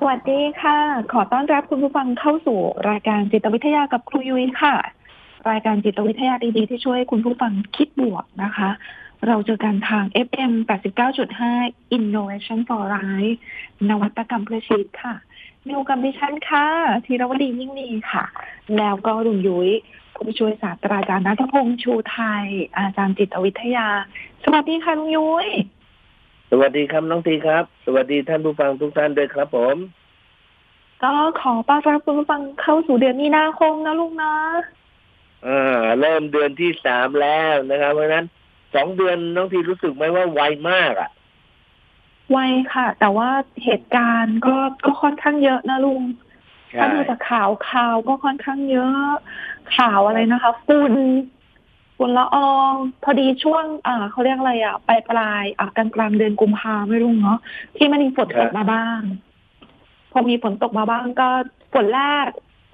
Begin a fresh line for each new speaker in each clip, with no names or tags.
สวัสดีค่ะ ขอต้อนรับคุณผู้ฟังเข้าสู่รายการจิตวิทยากับครูยุ้ยค่ะ รายการจิตวิทยาดีๆที่ช่วยคุณผู้ฟังคิดบวกนะคะ เราเจอกันทาง FM 89.5 Innovation for Life นวัตกรรมเพื่อชีวิตค่ะอยู่กับดิฉันค่ะธีรวดียิ่งมีค่ะ แล้วก็ลุงยุ้ยผู้ช่วยศาสตราจารย์นัทพงษ์ชูไทย อาจารย์จิตวิทยา สวัสดีค่ะลุงยุ้ย
สวัสดีครับน้องทีครับ สวัสดีท่านผู้ฟังทุกท่านด้วยครับผม
ก็ขอต้อนรับคุณผู้ฟังเข้าสู่เดือนมีนาคมนะลุงนะ
อ่าเริ่มเดือนที่สามแล้วนะครับ เพราะฉะนั้นสองเดือนน้องทีรู้สึกไหมว่าไวมากอะ
ไวค่ะ แต่ว่าเหตุการณ์ก็ก็ค่อนข้างเยอะนะลุง
ใช่
ถ้าดูจากข่าวข่าวก็ค่อนข้างเยอะ ข่าวอะไรนะคะฝุ่น ฝุ่นละออง พอดีช่วงอ่าเขาเรียกอะไรอะปลายปลายๆอะกลางกลางๆเดือนกุมภาไม่รู้เนาะที่มันมีฝนตกมาบ้าง พอมีฝนตกมาบ้างก็ฝนแรก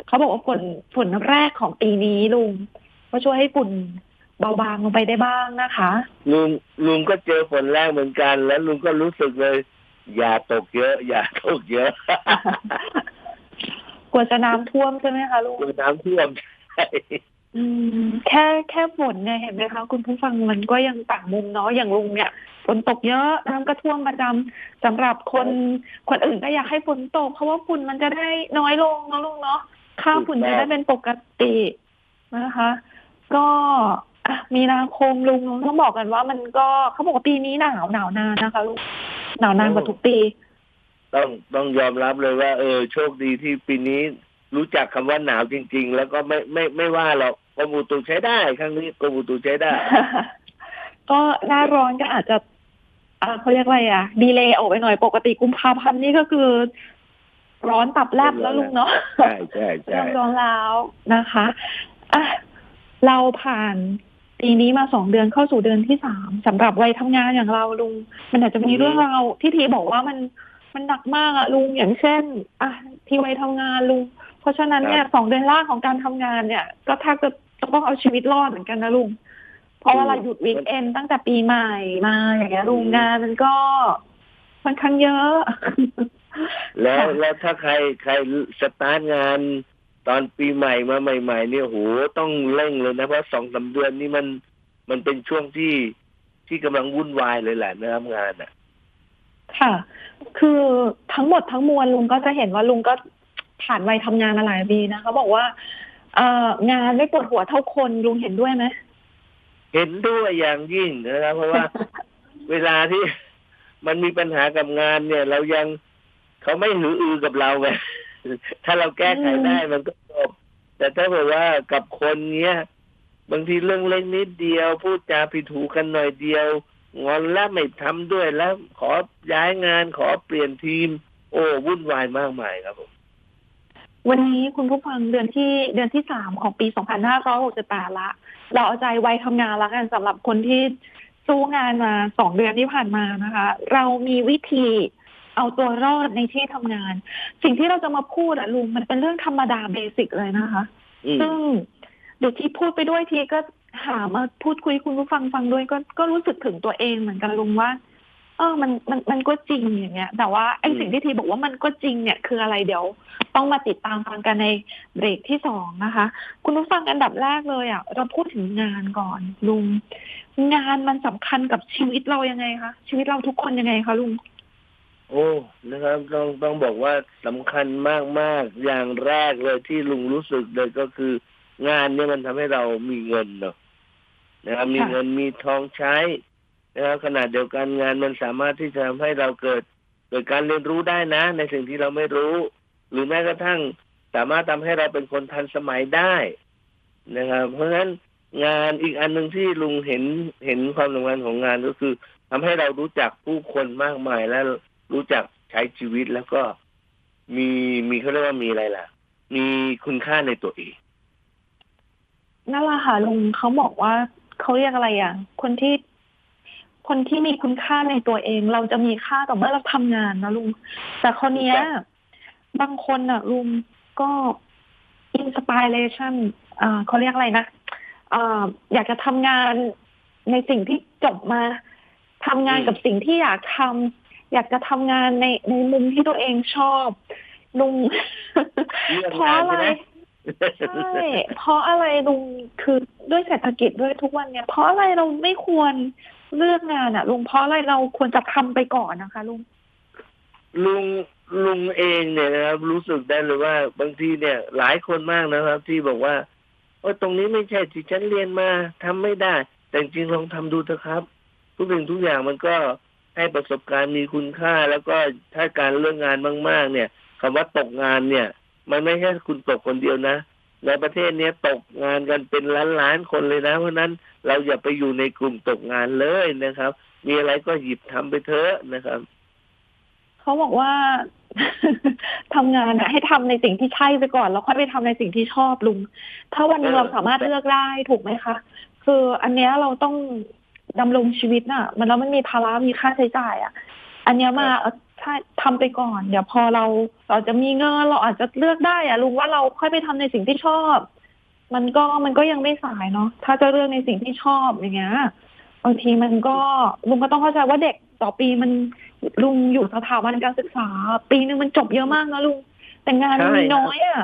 เขาบอกว่าฝนฝนแรกของปีนี้ลุงก็ช่วยให้ฝุ่นเบาบางลงไปได้บ้างนะคะ
ลุงลุงก็เจอฝนแรกเหมือนกัน แล้วลุงก็รู้สึกเลย อย่าตกเยอะ อย่าตกเยอะ
กลัวจะน้ำท่วมใช่ไหมคะลุง
คือน้ำท่วมใช่
อืมแค่แค่ฝนเนี่ยเห็นไหมคะ คุณผู้ฟังมันก็ยังต่างมุมเนาะอย่างลุงเนี่ยฝนตกเยอะน้ำก็ท่วมประจำสำหรับคนคนอื่นก็อยากให้ฝนตก เพราะว่าฝุ่นมันจะได้น้อยลงเนาะลุงเนาะค่าฝุ่นจะได้เป็นปกตินะคะ ก็มีนาคมลุงต้องบอกกันว่ามันก็เขาบอกว่าปีนี้หนาวหนาวนานนะคะลุงหนาวนานกว่าทุกปี
ต้องต้องยอมรับเลยว่า เออ โชคดีที่ปีนี้รู้จักคำว่าหนาวจริง ๆ แล้วก็ไม่ไม่ไม่ว่าหรอก กรมอุตุใช้ได้ ครั้งนี้กรมอุตุใช้ได้
ก็หน้าร้อนก็อาจจะอ่าเขาเรียกอะไรอะ ดีเลย์ออกไปหน่อยปกติกุมภาพันธ์นี่ก็คือ ร้อนตับแลบแล้วลุงเนาะ
ใช่ใช่ใช่
เริ่มร้อนแล้วนะคะอะเราผ่านปีนี้มาสองเดือนเข้าสู่เดือนที่สามสำหรับวัยทำงานอย่างเราลุง มันอาจจะมีเรื่องราวที่ทีบอกว่ามันมันหนักมากอะลุงอย่างเช่น อะที่วัยทำงานลุง เพราะฉะนั้นเนี่ยสองเดือนแรกของการทำงานเนี่ย ก็ถ้าจะ ต้องเอาชีวิตรอดเหมือนกันนะลุงเพราะว่าเราหยุดวีคเอนตั้งแต่ปีใหม่มาอย่างเงี้ยลุงงานมันก็ค่อนข้างเยอะ
แล้ว
ค่ะ
แล้วถ้าใครใครสตาร์ทงานตอนปีใหม่มาใหม่ๆเนี่ยโหต้องเร่งเลยนะเพราะสองสามเดือนนี่มันมันเป็นช่วงที่ที่กำลังวุ่นวายเลยแหละนะครับงานอะ
ค่ะ คือทั้งหมดทั้งมวลลุงก็จะเห็นว่าลุงก็ผ่านวัยทำงานมาหลายปีนะเขาบอกว่า เอ่องานไม่ปวดหัวเท่าคนลุงเห็นด้วยไหม
เห็นด้วยอย่างยิ่งนะครับเพราะว่า เวลาที่มันมีปัญหากับงานเนี่ย เรายังเขาไม่หืออือกับเราไงถ้าเราแก้ไขได้มันก็จบแต่ถ้าแบบว่ากับคนเนี้ยบางทีเรื่องเล็กนิดเดียวพูดจาผิดหูกันหน่อยเดียว งอนแล้วไม่ทำด้วยแล้วขอย้ายงานขอเปลี่ยนทีม โอ้วุ่นวายมากมายครับผม
วันนี้คุณผู้ฟังเดือนที่เดือนที่สามของปี 2568 ละ เราเอาใจวัยทำงานแล้วกันสำหรับคนที่สู้งานมาสองเดือนที่ผ่านมานะคะ เรามีวิธีเอาตัวรอดในที่ทำงาน สิ่งที่เราจะมาพูดอะลุงมันเป็นเรื่องธรรมดาเบสิกเลยนะคะ
อืม
ซึ่งเดี๋ยวที่พูดไปด้วยทีก็หามาพูดคุยคุณผู้ฟังฟังด้วยก็ก็รู้สึกถึงตัวเองเหมือนกันลุงว่า เออมันมันมันก็จริงอย่างเงี้ย แต่ว่าไอ้
อืม
สิ่งที่ทีบอกว่ามันก็จริงเนี่ยคืออะไรเดี๋ยวต้องมาติดตามฟังกันในเบรกที่สองนะคะ คุณผู้ฟังอันดับแรกเลยอะเราพูดถึงงานก่อนลุง งานมันสำคัญกับชีวิตเรายังไงคะชีวิตเราทุกคนยังไงคะลุง
โอ้นะครับต้องต้องบอกว่าสำคัญมากมากๆอย่างแรกเลยที่ลุงรู้สึกเลยก็คือ งานเนี่ยมันทำให้เรามีเงินเนาะนะครับมี
ค่ะ
เงินมีทองใช้ นะครับขนาดเดียวกันงานมันสามารถที่จะทำให้เราเกิด เกิดการเรียนรู้ได้นะ ในสิ่งที่เราไม่รู้ หรือแม้กระทั่งสามารถทำให้เราเป็นคนทันสมัยได้นะครับ เพราะฉะนั้นงานอีกอันหนึ่งที่ลุงเห็นเห็นความสำคัญของงานก็คือทำให้เรารู้จักผู้คนมากมายและรู้จักใช้ชีวิตแล้วก็มีมีเขาเรียกว่ามีอะไรล่ะ มีคุณค่าในตัวเอง
นั่นแหละค่ะลุงเขาบอกว่าเขาเรียกอะไรอะ คนที่ คนที่มีคุณค่าในตัวเอง เราจะมีค่าต่อเมื่อเราทำงานนะลุงแต่คนเนี้ย บางคนอะลุงก็อินสปิเรชันอ่าเขาเรียกอะไรนะอ่าอยากจะทำงานในสิ่งที่จบมาทำงาน
อืม
กับสิ่งที่อยากทำอยากจะทำงานในในมุมที่ตัวเองชอบลุง
เรื่อง
เพราะ
งาน
อะไร
ใช่ไหม
ใช่เพราะอะไรลุงคือด้วยเศรษฐกิจด้วยทุกวันเนี่ย เพราะอะไรเราไม่ควร เลือกงานอะลุงเพราะอะไรเราควรจะทำไปก่อนนะคะ ลุง
ลุงลุงเองเนี่ยนะครับ รู้สึกได้เลยว่าบางทีเนี่ย หลายคนมากนะครับ ที่บอกว่าโอ้ตรงนี้ไม่ใช่ที่ฉันเรียนมาทำไม่ได้ แต่จริงลองทำดูเถอะครับ ทุกสิ่งทุกอย่างมันก็ให้ประสบการณ์มีคุณค่า แล้วก็ถ้าการเลือกงานมาก ๆ เนี่ยคำว่าตกงานเนี่ย มันไม่ใช่คุณตกคนเดียวนะ ในประเทศเนี้ยตกงานกันเป็นล้านล้านๆคนเลยนะ เพราะนั้นเราอย่าไปอยู่ในกลุ่มตกงานเลยนะครับ มีอะไรก็หยิบทำไปเถอะนะครับ
เขาบอกว่าทำงานอะให้ทำในสิ่งที่ใช่ไปก่อน แล้วค่อยไปทำในสิ่งที่ชอบลุง ถ้าวันนึง
เรา
สามารถเลือกได้ถูกไหมคะ คืออันเนี้ยเราต้องดำรงชีวิตน่ะ มันแล้วมันมีภาระมีค่าใช้จ่ายอะ อันเนี้ยมาเออใช่ทำไปก่อน เดี๋ยวพอเราเราจะมีเงินเราอาจจะเลือกได้อะลุงว่าเราค่อยไปทำในสิ่งที่ชอบ มันก็มันก็ยังไม่สายเนาะถ้าจะเลือกในสิ่งที่ชอบอย่างเงี้ยบางทีมันก็ลุงก็ต้องเข้าใจว่าเด็กต่อปีมันลุงอยู่สถาบันการศึกษา ปีหนึ่งมันจบเยอะมากนะลุงแต่งานมันมี
ใช่ครับ
น้อยอะ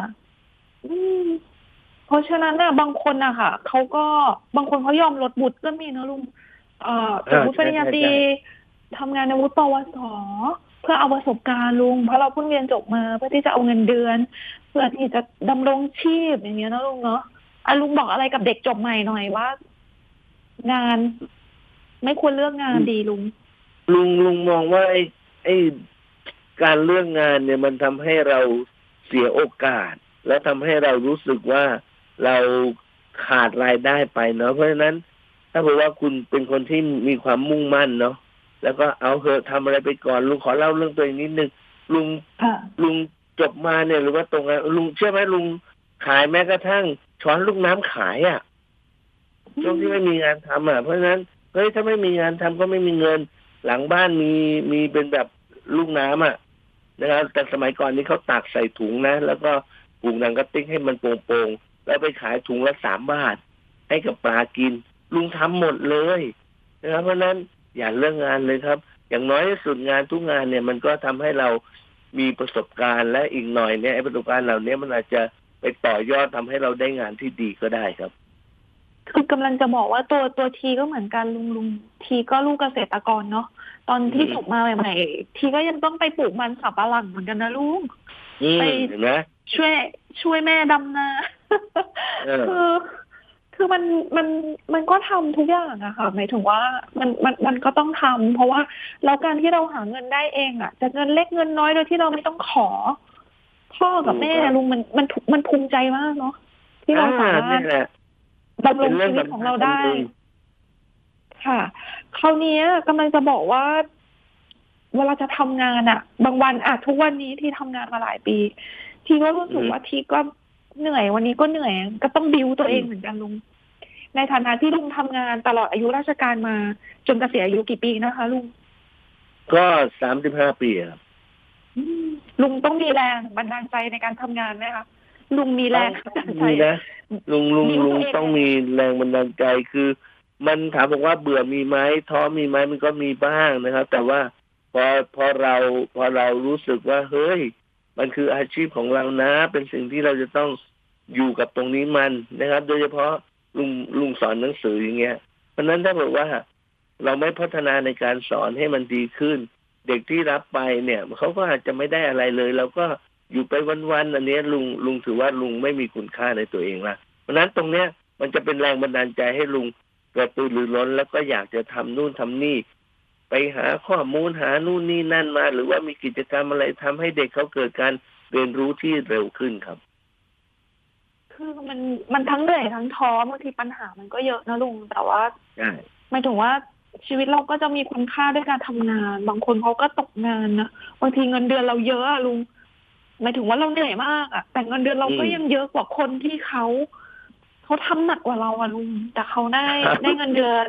อืมเพราะฉะนั้นน่ะบางคนอะค่ะเขาก็บางคนเขายอมลดบุตรก็มีนะลุงเอ่อจบวุฒิปริญญาตรี ทำงานในวุฒิปวสเพื่อเอาประสบการณ์ลุง เพราะเราเพิ่งเรียนจบมาเพื่อที่จะเอาเงินเดือน เพื่อที่จะดำรงชีพอย่างเงี้ยนะลุงเนาะอะลุงบอกอะไรกับเด็กจบใหม่หน่อยว่า งาน ไม่ควรเลือกงานดีลุง
ลุงลุงมองว่าไอ้ไอ้การเลือกงานเนี่ยมันทำให้เราเสียโอกาส และทำให้เรารู้สึกว่าเราขาดรายได้ไปเนาะเพราะฉะนั้น ถ้าบอกว่าคุณเป็นคนที่มีความมุ่งมั่นเนาะ แล้วก็เอาเถอะทำอะไรไปก่อนลุงขอเล่าเรื่องตัวเองนิดนึงลุง
ค่ะ
ลุงจบมาเนี่ยหรือว่าตรงนั้นลุงเชื่อไหมลุงขายแม้กระทั่งช้อนลูกน้ำขายอะ่ะช่วงที่ไม่มีงานทำอะเพราะฉะนั้นเฮ้ยถ้าไม่มีงานทำก็ไม่มีเงิน หลังบ้านมีมีเป็นแบบลูกน้ำอะนะครับแต่สมัยก่อนนี้เขาตากใส่ถุงนะ แล้วก็ปลูกหนังกระติกให้มันโป่งๆแล้วไปขายถุงละสามบาท ให้กับปลากิน ลุงทำหมดเลยนะครับเพราะฉะนั้น อย่าเลิกงานเลยครับ อย่างน้อยที่สุดงานทุกงานเนี่ยมันก็ทำให้เรามีประสบการณ์และอีกหน่อยเนี่ยไอ้ประสบการณ์เหล่านี้มันอาจจะไปต่อยอดทำให้เราได้งานที่ดีก็ได้ครับ
คือกำลังจะบอกว่าตัวตัวทีก็เหมือนกันลุงลุงทีก็ลูกเกษตรกรเนาะตอนที่
อืม
จบมาใหม่ๆทีก็ยังต้องไปปลูกมันสับปะหลังเหมือนกันนะลุง
อืม
ไป
เห็นไหม
ช่วยช่วยแม่ดำนา
เออ
คือ คือมันมันมันก็ทำทุกอย่างอะค่ะหมายถึงว่ามันมันมันก็ต้องทำเพราะว่าแล้วการที่เราหาเงินได้เองอะจะเงินเล็กเงินน้อยโดยที่เราไม่ต้องขอ พ่อกับแม่ลุงมันมันมันภูมิใจมากเนาะที่เราสามารถ
นี่แหละ
ดำรงชีวิตของเราได้ ค่ะ คราวนี้กำลังจะบอกว่า เวลาจะทำงานอะบางวันอะทุกวันนี้ที่ทำงานมาหลายปี ทีก็รู้สึก
อืม
ว่าทีก็เหนื่อยวันนี้ก็เหนื่อย ก็ต้องบิวตัวเองเหมือนกันลุง ในฐานะที่ลุงทำงานตลอดอายุราชการมา จนเกษียณอายุกี่ปีนะคะ ลุง
ก็สามสิบห้าปีครับ
อืมลุงต้องมีแรงบันดาลใจในการทำงานไหมคะลุงมีแรงบันดาลใจ
มีนะลุงลุง
บิ้ว
ลุ
ตัว
ง
เอง
ต้องมีแรงบันดาลใจคือ มันถามบอกว่าเบื่อมีไหมท้อมีไหมมันก็มีบ้างนะครับ แต่ว่าพอพอเราพอเรารู้สึกว่า เฮ้ย มันคืออาชีพของเรานะ เป็นสิ่งที่เราจะต้องอยู่กับตรงนี้มันนะครับ โดยเฉพาะ ลุงลุงสอนหนังสืออย่างเงี้ย เพราะนั้นถ้าบอกว่าเราไม่พัฒนาในการสอนให้มันดีขึ้น เด็กที่รับไปเนี่ยเขาก็อาจจะไม่ได้อะไรเลย เราก็อยู่ไปวันๆอันนี้ลุงลุงถือว่าลุงไม่มีคุณค่าในตัวเองละเพราะนั้นตรงเนี้ยมันจะเป็นแรงบันดาลใจให้ลุงกระตือรือร้นแล้วก็อยากจะทำนู่นทำนี่ ไปหาข้อมูลหานู่นนี่นั่นมา หรือว่ามีกิจกรรมอะไรทำให้เด็กเขาเกิดการเรียนรู้ที่เร็วขึ้นครับ
คือมันมันทั้งเหนื่อยทั้งท้อบางทีปัญหามันก็เยอะนะลุง แต่ว่า
ใช่
หมายถึงว่าชีวิตเราก็จะมีคุณค่าด้วยการทำงาน บางคนเขาก็ตกงานนะบางทีเงินเดือนเราเยอะอะลุงหมายถึงว่าเราเหนื่อยมากอะแต่เงินเดือนเราก็
อืม
ยังเยอะกว่าคนที่เขาเขาทำหนักกว่าเราอะลุงแต่เขาได้ได้เงินเดือน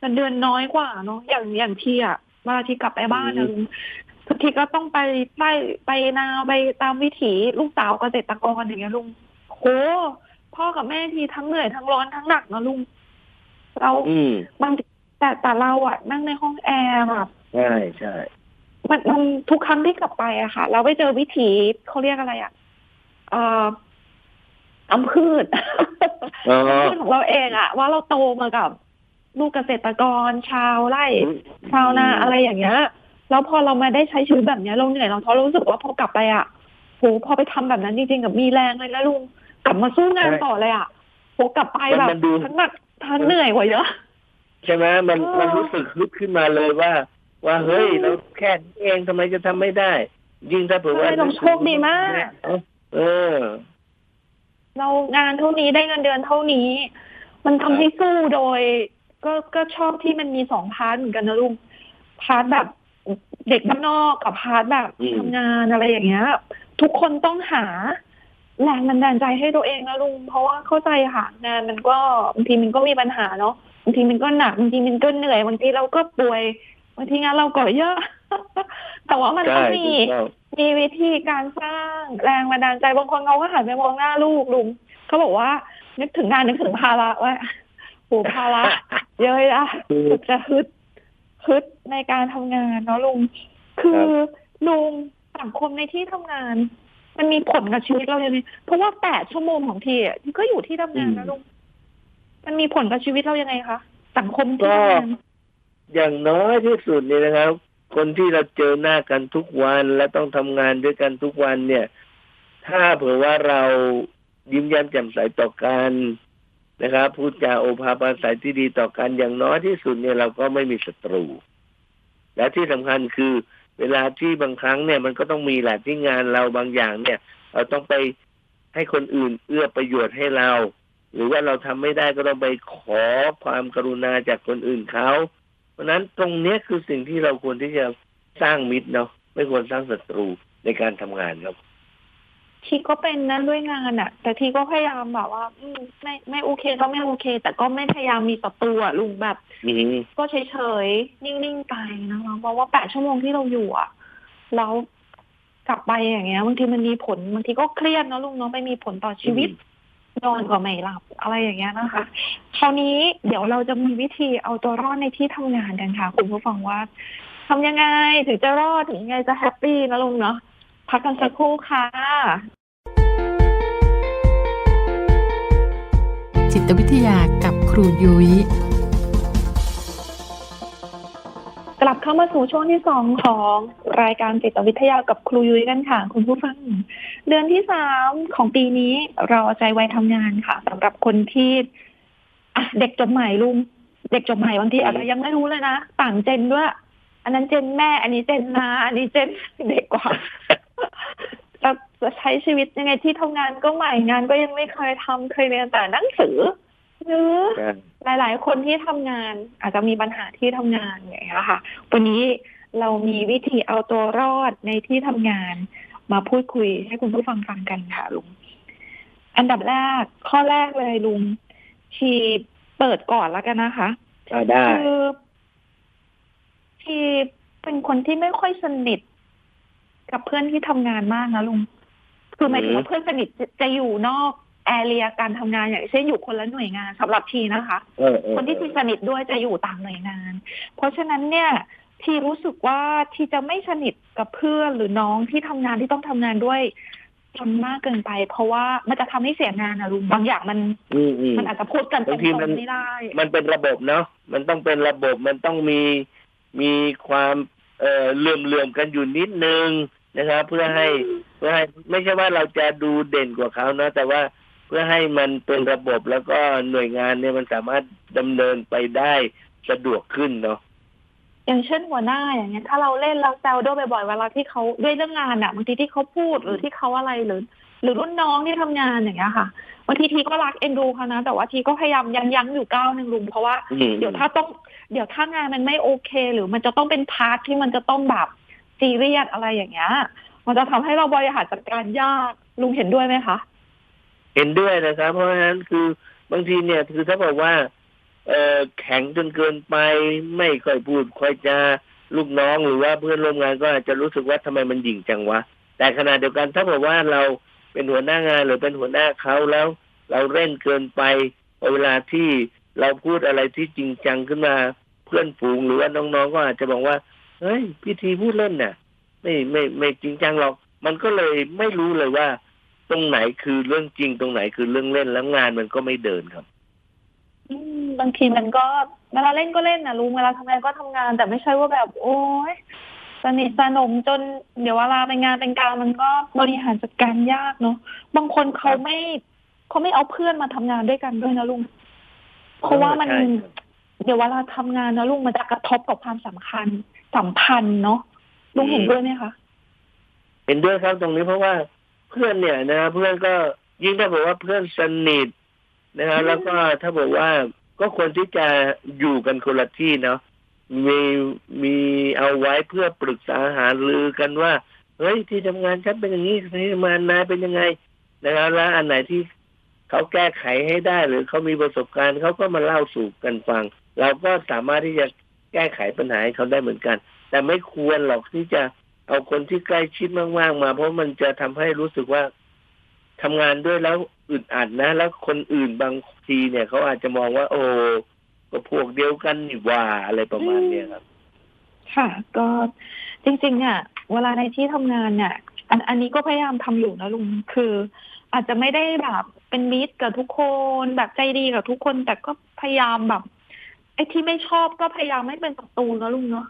เงินเดือนน้อยกว่าเนาะอย่างอย่างที่อะเวลาที่กลับไปบ้านนะลุงทุกทีก็ต้องไปไล่ไปนาไปตามวิถีลูกสาวเกษตรกรอย่างเงี้ยลุง โหพ่อกับแม่ทีทั้งเหนื่อยทั้งร้อนทั้งหนักนะลุงเรา
อืม
บางทีแต่แต่เราอะนั่งในห้องแอร์แบบ
ใช่ใช่
มันมันทุกครั้งที่กลับไปอะค่ะ เราไปเจอวิถีเขาเรียกอะไรอะเอ่ออำพืช
อ๋อ
พืชของเราเองอะว่าเราโตมากับลูกเกษตรกรชาวไร่ชาวนาอะไรอย่างเงี้ยแล้วพอเรามาได้ใช้ชีวิตแบบเนี้ยเราเหนื่อยเราท้อเรารู้สึกว่าพอกลับไปอะโหพอไปทำแบบนั้นจริงๆกับมีแรงเลยนะลุง กลับมาสู้งานต่อเลยอะโหกลับไปแบบทั้งหนักทั้งเหนื่อยกว่าเยอะ
ใช่ไหมมัน
เออ
มันรู้สึกฮึดขึ้นมาเลยว่า ว่าเฮ้ย
อืม
เราแค่นี้เองทำไมจะทำไม่ได้ ยิ่งถ้าเผื่อว่า
ใช่เราโชคดีมาก
เออ
เรางานเท่านี้ได้เงินเดือนเท่านี้ มันทำให้สู้โดย ก็ก็ชอบที่มันมีสองพาร์ทเหมือนกันนะลุงพาร์ทแบบเด็กบ้านนอกกับพาร์ทแบบ
อืม
ทำงานอะไรอย่างเงี้ย ทุกคนต้องหา แรงบันดาลใจให้ตัวเองนะลุง เพราะว่าเข้าใจค่ะงานมันก็บางทีมันก็มีปัญหาเนาะบางทีมันก็หนักบางทีมันก็เหนื่อยบางทีเราก็ป่วยบางทีงานเราก็เยอะ แต่ว่ามัน
ใช่
ต้องมี
ถูกต้อง
มีวิธีการสร้างแรงบันดาลใจบางคนเขาก็หันไปมองหน้าลูกลุงเขาบอกว่า นึกถึงงานนึกถึงภาระว่าโหภาระเยอะอะ
ถูก
สุดจะฮึดฮึดในการทำงานเนาะลุงคือลุงสังคมในที่ทำงาน มันมีผลกับชีวิตเราเลยไหมเพราะว่าแปดชั่วโมงของทีอะที่ก็อยู่ที่ทำงานนะลุงมันมีผลกับชีวิตเรายังไงคะสังคมที่ทำงาน
อย่างน้อยที่สุดนี่นะครับ คนที่เราเจอหน้ากันทุกวันและต้องทำงานด้วยกันทุกวันเนี่ย ถ้าเผื่อว่าเรายิ้มแย้มแจ่มใสต่อกันนะครับพูดจาโอภาปราศัยที่ดีต่อกันอย่างน้อยที่สุดเนี่ยเราก็ไม่มีศัตรู และที่สำคัญคือ เวลาที่บางครั้งเนี่ยมันก็ต้องมีแหละที่งานเราบางอย่างเนี่ย เราต้องไปให้คนอื่นเอื้อประโยชน์ให้เรา หรือว่าเราทำไม่ได้ก็ต้องไปขอความกรุณาจากคนอื่นเขาเพราะนั้นตรงเนี้ยคือสิ่งที่เราควรที่จะสร้างมิตรเนาะไม่ควรสร้างศัตรูในการทำงานครับ
ทีก็เป็นนั้นด้วยงานอะแต่ทีก็พยายามแบบว่า อืมไม่ไม่โอเคก็ไม่โอเค แต่ก็ไม่พยายามมีศัตรูอะลุงแบบ
อืม
ก็เฉยๆนิ่งๆไปนะคะเพราะว่าแปดชั่วโมงที่เราอยู่อะแล้วกลับไปอย่างเงี้ยบางทีมันมีผลบางทีก็เครียดเนอะลุงเนาะไปมีผลต่อชีวิต นอนก็ไม่หลับอะไรอย่างเงี้ยนะคะ คราวนี้เดี๋ยวเราจะมีวิธีเอาตัวรอดในที่ทำงานกันค่ะ คุณผู้ฟังว่าทำยังไงถึงจะรอดถึงยังไงจะแฮปปี้นะลุงเนาะ พักกันสักครู่ค่ะ
จิตวิทยากับครูยุย้ย
กลับเข้ามาสู่ช่วงที่สองของรายการจิตวิทยากับครูยุ้ยกันค่ะ คุณผู้ฟัง เดือนที่สามของปีนี้เราเอาใจไว้ทำงานค่ะสำหรับคนที่อะเด็กจบใหม่ลุง เด็กจบใหม่บางทีอาจจะยังไม่รู้เลยนะ ต่างเจนด้วย อันนั้นเจนแม่ อันนี้เจนนาอันนี้เจนเด็กกว่า เราจะใช้ชีวิตยังไงที่ทำงานก็ใหม่งานก็ยังไม่เคยทำเคยเรียนแต่หนังสือหรือหลาย ๆ คนที่ทำงานอาจจะมีปัญหาที่ทำงานอย่างเงี้ยค่ะ วันนี้เรามีวิธีเอาตัวรอดในที่ทำงาน มาพูดคุยให้คุณผู้ฟังฟังกันค่ะลุงอันดับแรกข้อแรกเลยลุงชีเปิดก่อนแล้วกันนะคะ
อ่าได้
คือชีเป็นคนที่ไม่ค่อยสนิท กับเพื่อนที่ทำงานมากนะลุงคือหมายถึงว่าเพื่อนสนิทจะจะอยู่นอกแอเรียการทำงานอย่างเช่นอยู่คนละหน่วยงานสำหรับทีนะคะ
เออเออ
คนที่ทีสนิทด้วยจะอยู่ต่างหน่วยงาน เพราะฉะนั้นเนี่ยทีรู้สึกว่าทีจะไม่สนิทกับเพื่อนหรือน้องที่ทำงานที่ต้องทำงานด้วยจนมากเกินไป เพราะว่ามันจะทำให้เสียงานนะลุงบางอย่างมัน
อืมอืม
มันอาจจะพูดกันตร
บางทีมัน
งๆไม่ได้
มันเป็นระบบเนาะมันต้องเป็นระบบมันต้องมีมีความเอ่อเลื่อมเลื่อมๆกันอยู่นิดนึง นะครับ เพื่อให้เพื่อให้ไม่ใช่ว่าเราจะดูเด่นกว่าเขานะแต่ว่าเพื่อให้มันเป็นระบบแล้วก็หน่วยงานเนี่ยมันสามารถดำเนินไปได้สะดวกขึ้นเนาะ
อย่างเช่นหัวหน้าอย่างเงี้ยถ้าเราเล่นเราแซวด้วยบ่อยๆเวลาที่เขาด้วยเรื่องงานอะบางทีที่เขาพูดหรือที่เขาอะไรหรือหรือรุ่นน้องที่ทำงานอย่างเงี้ยค่ะบางทีทีก็รักเอ็นดูเขานะ แต่ว่าทีก็พยายามยั้งยั้งๆอยู่ก้าวหนึ่งลุงเพราะว่า
อืม
เดี๋ยวถ้าต้องเดี๋ยวถ้างานมันไม่โอเค หรือมันจะต้องเป็นพาร์ทที่มันจะต้องแบบ ซีเรียสอะไรอย่างเงี้ย มันจะทำให้เราบริหารจัดการยากลุงเห็นด้วยไหมคะ
เห็นด้วยนะครับ เพราะฉะนั้นคือบางทีเนี่ยคือถ้าบอกว่า เออแข็งจนเกินไปไม่ค่อยพูดค่อยจะลูกน้องหรือว่าเพื่อนร่วมงานก็อาจจะรู้สึกว่าทำไมมันหยิ่งจังวะ แต่ขณะเดียวกันถ้าบอกว่าเราเป็นหัวหน้างานหรือเป็นหัวหน้าเขาแล้ว เราเร่นเกินไปพอเวลาที่เราพูดอะไรที่จริงจังขึ้นมา เพื่อนฝูงหรือว่าน้องๆก็อาจจะบอกว่า เฮ้ยพิธีพูดเล่นน่ะไม่ไม่ไม่จริงจังหรอก มันก็เลยไม่รู้เลยว่า ตรงไหนคือเรื่องจริงตรงไหนคือเรื่องเล่นแล้วงานมันก็ไม่เดินครับ
อืมบางทีมันก็เวลาเล่นก็เล่นนะลุงเวลาทำงานก็ทำงาน แต่ไม่ใช่ว่าแบบ โอ้ยสนิทสนมจนเดี๋ยวเวลาเป็นงานเป็นการมันก็บริหารจัดการยากเนาะบางคนเขาไม่เขาไม่เอาเพื่อนมาทำงานด้วยกันด้วยนะลุงเพราะว่ามัน
ใช่ครับ
เดี๋ยวเวลาทำงานนะลุงมันจะกระทบกับความสำคัญสัมพันธ์เนาะลุงเห็นด้วยไหมคะ
เห็นด้วยครับตรงนี้เพราะว่าเพื่อนเนี่ยนะ เพื่อนก็ยิ่งถ้าบอกว่าเพื่อนสนิทนะครับ
อืม
แล้วก็ถ้าบอกว่าก็ควรที่จะอยู่กันคนละที่เนาะมีมีเอาไว้เพื่อปรึกษาหารือกันว่า เฮ้ยที่ทำงานฉันเป็นอย่างนี้ที่ทำงานนายเป็นยังไงนะครับแล้วอันไหนที่เขาแก้ไขให้ได้หรือเขามีประสบการณ์เขาก็มาเล่าสู่กันฟังเราก็สามารถที่จะแก้ไขปัญหาให้เขาได้เหมือนกัน แต่ไม่ควรหรอกที่จะเอาคนที่ใกล้ชิดมากๆมา เพราะมันจะทำให้รู้สึกว่าทำงานด้วยแล้วอึดอัดนะ แล้วคนอื่นบางทีเนี่ยเขาอาจจะมองว่า โอ้ก็พวกเดียวกันนี่ว่าอะไรประมาณเนี้ยครับ
ค่ะ ก็จริงๆเนี่ยเวลาในที่ทำงานเนี่ยอันอันนี้ก็พยายามทำอยู่นะลุงคือ อาจจะไม่ได้แบบเป็นมิตรกับทุกคน แบบใจดีกับทุกคน แต่ก็พยายามแบบ อ้ที่ไม่ชอบก็พยายามไม่เป็นศัตรูนะลุงเนาะ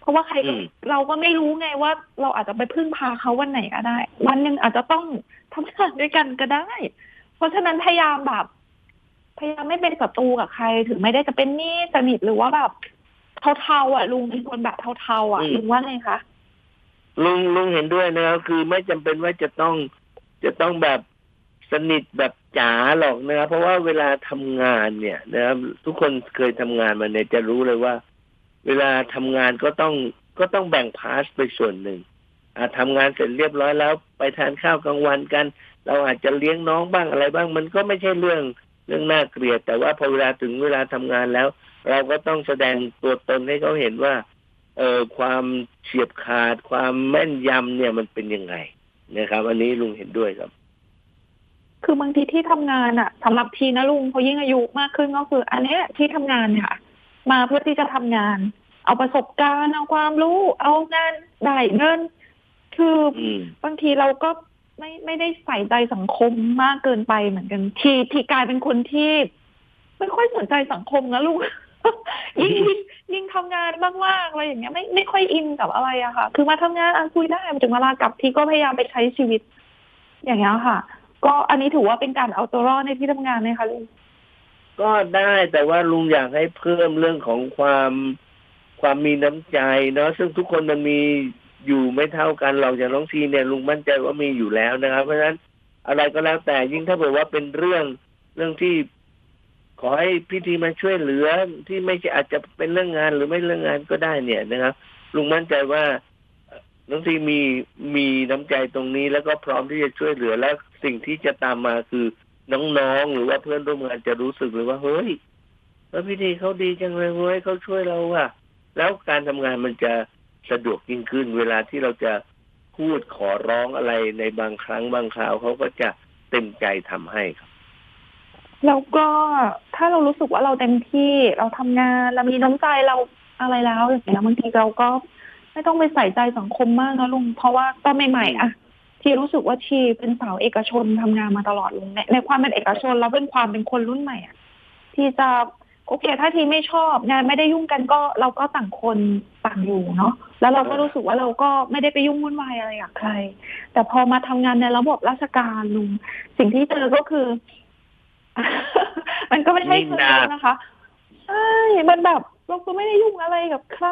เพราะว่าใครก็
อืม
เราก็ไม่รู้ไงว่า เราอาจจะไปพึ่งพาเขาวันไหนก็ได้ วันหนึ่งอาจจะต้องทำงานด้วยกันก็ได้ เพราะฉะนั้นพยายามแบบ พยายามไม่เป็นศัตรูกับใคร ถึงไม่ได้จะเป็นหนี้สนิทหรือว่าแบบเทาๆอะ ลุงเป็นคนแบบเทาๆอะ
อืม
ลุงว่าไงคะ
ลุงลุงเห็นด้วยนะครับคือไม่จำเป็นว่าจะต้องจะต้องแบบ สนิทแบบจ๋าหรอกนะครับเพราะว่าเวลาทำงานเนี่ยนะครับทุกคนเคยทำงานมาเนี่ยจะรู้เลยว่า เวลาทำงานก็ต้องก็ต้องแบ่งพาร์ทไปส่วนหนึ่งอาทำงานเสร็จเรียบร้อยแล้ว ไปทานข้าวกลางวันกัน เราอาจจะเลี้ยงน้องบ้างอะไรบ้าง มันก็ไม่ใช่เรื่องเรื่องน่าเกลียด แต่ว่าพอเวลาถึงเวลาทำงานแล้ว เราก็ต้องแสดงตัวตนให้เขาเห็นว่า เอ่อความเฉียบขาด ความแม่นยำเนี่ยมันเป็นยังไงนะครับ อันนี้ลุงเห็นด้วยครับ
คือบางทีที่ทำงานอะสำหรับทีนะลุงพอยิ่งอายุมากขึ้นก็คือ อันเนี้ยที่ทำงานเนี่ยค่ะ มาเพื่อที่จะทำงาน เอาประสบการณ์เอาความรู้ เอางานได้เงินคือ
อืม
บางทีเราก็ไม่ไม่ได้ใส่ใจสังคมมากเกินไปเหมือนกัน ทีทีกลายเป็นคนที่ ไม่ค่อยสนใจสังคมนะลูกยิ่งยิ่งยิ่งทำงานมากๆอะไรอย่างเงี้ย ไม่ไม่ค่อยอินกับอะไรอะค่ะ คือมาทำงานอะคุยได้ถึงเวลากลับทีก็พยายามไปใช้ชีวิต อย่างเงี้ยค่ะ ก็อันนี้ถือว่าเป็นการเอาตัวรอดในที่ทำงานไหมคะลุง
ก็ได้แต่ว่าลุงอยากให้เพิ่มเรื่องของความความมีน้ำใจเนาะซึ่งทุกคนมันมีอยู่ไม่เท่ากันหรอกอย่างน้องทีเนี่ยลุงมั่นใจว่ามีอยู่แล้วนะครับ เพราะฉะนั้นอะไรก็แล้วแต่ยิ่งถ้าบอกว่าเป็นเรื่องเรื่องที่ขอให้พิธีมาช่วยเหลือที่ไม่ใช่อาจจะเป็นเรื่องงานหรือไม่เรื่องงานก็ได้เนี่ยนะครับ ลุงมั่นใจว่า น้องทีมีมีน้ำใจตรงนี้แล้วก็พร้อมที่จะช่วยเหลือและสิ่งที่จะตามมาคือน้องๆหรือว่าเพื่อนร่วมงานจะรู้สึกเลยว่าเฮ้ยแล้วพิธีเขาดีจังเลยเว้ยเขาช่วยเราว่ะแล้วการทำงานมันจะสะดวกยิ่งขึ้น เวลาที่เราจะพูดขอร้องอะไรในบางครั้งบางคราวเขาก็จะเต็มใจทำให้ครับ
แล้วก็ถ้าเรารู้สึกว่าเราเต็มที่เราทำงานเรามีน้ำใจเราอะไรแล้วอย่างเงี้ยบางทีเราก็ ไม่ต้องไปใส่ใจสังคมมากนะลุง เพราะว่าตอนใหม่ๆอะที่รู้สึกว่าชีเป็นสาวเอกชนทำงานมาตลอดลุงในในความเป็นเอกชนแล้วเป็นความเป็นคนรุ่นใหม่อะที่จะโอเค ถ้าทีไม่ชอบงานไม่ได้ยุ่งกันก็เราก็ต่างคนต่างอยู่เนาะแล้วเราก็รู้สึกว่าเราก็ไม่ได้ไปยุ่งวุ่นวายอะไรกับใคร แต่พอมาทำงานในระบบราชการลุง สิ่งที่เจอก็คือ มันก็ไม่ใช่
นิน
คือ
ทา
นะคะใช่มันแบบ เราก็ไม่ได้ยุ่งอะไรกับใคร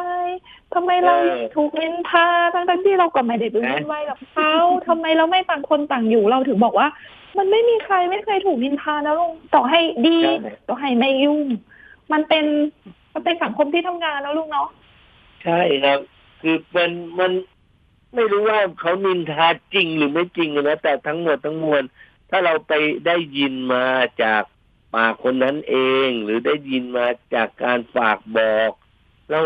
ทำไมเรา
เออ
ถูกนินทาทั้งๆที่เราก็ไม่ได้ไปยุ่งวายกับเขาทำไมเราไม่ต่างคนต่างอยู่เราถึงบอกว่า มันไม่มีใครไม่เคยถูกนินทานะลุงต่อให้ดี
ใช่
ต่อให้ไม่ยุ่ง มันเป็นมันเป็นสังคมที่ทำงานแล้วลุงเนาะ
ใช่ครับ คือมันมันไม่รู้ว่าเขานินทาจริงหรือไม่จริงนะแต่ทั้งหมดทั้งมวลถ้าเราไปได้ยินมาจาก ปากคนนั้นเองหรือได้ยินมาจากการฝากบอก เรา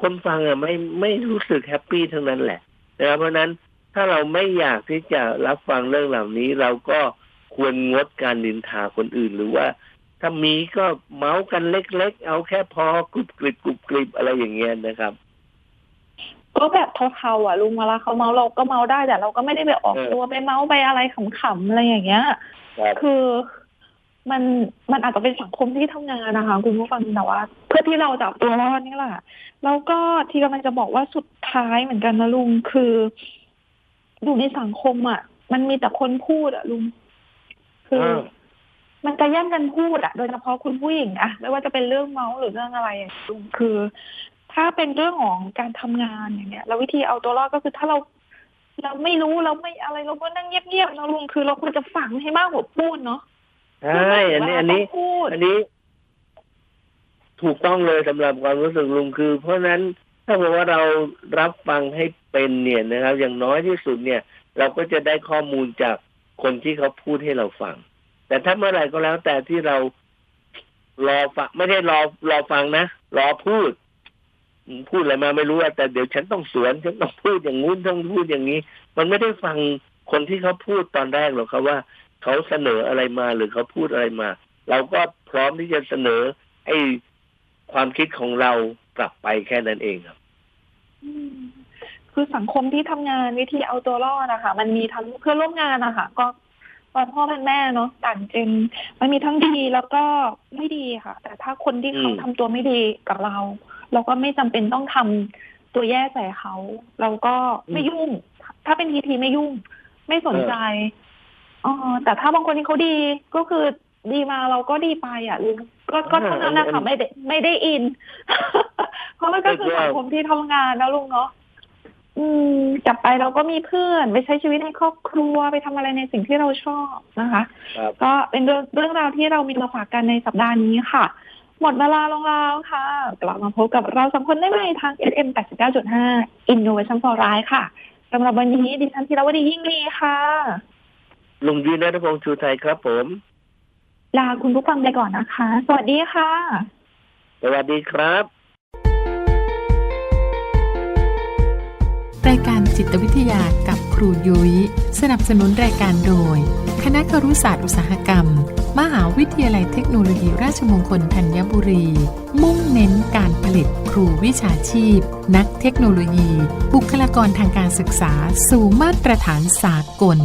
คนฟังอะไม่ไม่รู้สึกแฮปปี้ทั้งนั้นแหละนะครับเพราะฉะนั้นถ้าเราไม่อยากที่จะรับฟังเรื่องเหล่านี้ เราก็ควรงดการนินทาคนอื่น หรือว่า ถ้ามีก็เมาส์กันเล็กๆ เอาแค่พอกรุบกริบกรุบกริบอะไรอย่างเงี้ยนะครับ
ก็แบบเทาๆอะลุงเวลาเขาเมาเราก็เมาได้แต่เราก็ไม่ได้ไปออก
เออ
ตัวไปเมาไปอะไรขำๆอะไรอย่างเงี้ย
ครับ
คือ มันมันอาจจะเป็นสังคมที่ทำงานนะคะ คุณผู้ฟังแต่ว่า เพื่อที่เราจะเอาตัวรอดนี่แหละแล้วก็ที่กำลังจะบอกว่าสุดท้ายเหมือนกันนะลุงคืออยู่ในสังคมอะ มันมีแต่คนพูดอะลุงคืออามันจะแย่งกันพูดอะ โดยเฉพาะคุณผู้หญิงอะไม่ว่าจะเป็นเรื่องเมาส์หรือเรื่องอะไรอะลุงคือ ถ้าเป็นเรื่องของการทำงานอย่างเงี้ยแล้ววิธีเอาตัวรอดก็คือถ้าเราเราไม่รู้เราไม่อะไรเราก็นั่งเงียบๆนะลุงคือเราควรจะฟังให้มากกว่าพูดเนาะ
ใช่อันนี้ อันนี้
ต้งพูด
อันนี้ ถูกต้องเลยสำหรับความรู้สึกลุงคือ เพราะฉะนั้นถ้าบอกว่าเรารับฟังให้เป็นเนี่ยนะครับ อย่างน้อยที่สุดเนี่ย เราก็จะได้ข้อมูลจากคนที่เขาพูดให้เราฟัง แต่ถ้าเมื่อไหร่ก็แล้ว แต่ที่เรารอฟังไม่ได้รอรอฟังนะรอพูดอืมพูดอะไรมาไม่รู้อะแต่เดี๋ยวฉันต้องสวนฉันต้องพูดอย่างงู้นต้องพูดอย่างนี้ มันไม่ได้ฟังคนที่เขาพูดตอนแรกหรอกครับว่า เขาเสนออะไรมาหรือเขาพูดอะไรมา เราก็พร้อมที่จะเสนอไอ้ความคิดของเรากลับไปแค่นั้นเองครับ
อืมคือสังคมที่ทำงานวิธีเอาตัวรอดนะคะมันมีทั้งเพื่อนร่วมงานนะคะก็ตอนพ่อเป็นแม่เนาะต่างเจนมันมีทั้งดีแล้วก็ไม่ดีค่ะ แต่ถ้าคนที่เขา
อืม
ทำตัวไม่ดีกับเรา เราก็ไม่จำเป็นต้องทำตัวแย่ใส่เขา เราก็ไม่ยุ่ง ถ้าเป็นทีทีไม่ยุ่ง ไม่สนใจ อ๋อแต่ถ้าบางคนที่เขาดีก็คือดีมาเราก็ดีไปอะลุงก็ก็เท่านั้นนะคะไม่ได้ไม่ได้อิน เพราะมันก็คือสังคมที่ทำงานนะลุงเนาะอืมกลับไปเราก็มีเพื่อนไปใช้ชีวิตในครอบครัวไปทำอะไรในสิ่งที่เราชอบนะคะ
ครับ
ก็เป็นเรื่องเรื่องราวที่เรามีมาฝากกันในสัปดาห์นี้ค่ะ หมดเวลาลงแล้วค่ะ กลับมาพบกับเราสองคนได้ใหม่ทาง FM 89.5 Innovation for Life ค่ะสำหรับวันนี้ดิฉันธีรวดียิ่งลีค่ะ
ลุงยีนัทพงษ์ชูไทยครับผม
ลาคุณผู้ฟังไปก่อนนะคะ สวัสดีค่ะ
สวัสดีครับ
รายการจิตวิทยากับครูยุย้ย สนับสนุนรายการโดย คณะครุศาสตร์อุตสาหกรรม มหาวิทยาลัยเทคโนโลยีราชมงคลธัญบุรี มุ่งเน้นการผลิตครูวิชาชีพ นักเทคโนโลยี บุคลากรทางการศึกษา สู่มาตรฐานสากล